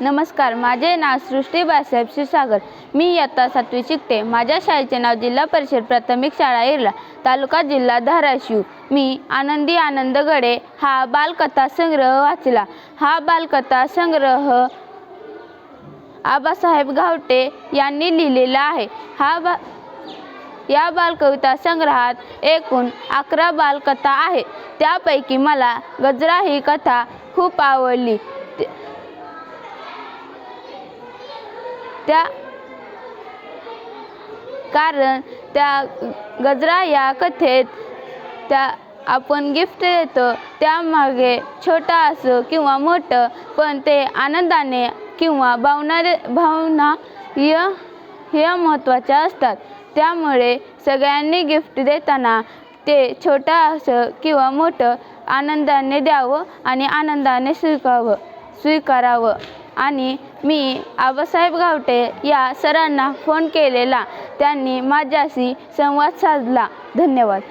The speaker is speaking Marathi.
नमस्कार माझे नाव सृष्टी बाळासाहेब क्षीरसागर मी इयत्ता सातवी शिकते. माझ्या शाळेचे नाव जिल्हा परिषद प्राथमिक शाळा इरला तालुका जिल्हा धाराशिव. मी आनंदी आनंद गडे हा बालकथा संग्रह वाचला. हा बालकथा संग्रह आबासाहेब गावटे यांनी लिहिलेला आहे. हा बा या बालकविता संग्रहात एकूण अकरा बालकथा आहेत त्यापैकी मला गजरा ही कथा खूप आवडली. त्या कारण त्या गजरा या कथेत त्या आपण गिफ्ट देतो. त्यामागे छोटा असो किंवा मोठं पण ते आनंदाने किंवा भावनारे भावना य ह्या महत्त्वाच्या असतात. त्यामुळे सगळ्यांनी गिफ्ट देताना ते छोटं असं किंवा मोठं आनंदाने द्यावं आणि आनंदाने स्वीकावं स्वीकारावं. आणि मी आबासाहेब गावटे या सरांना फोन केलेला. त्यांनी माझ्याशी संवाद साधला. धन्यवाद.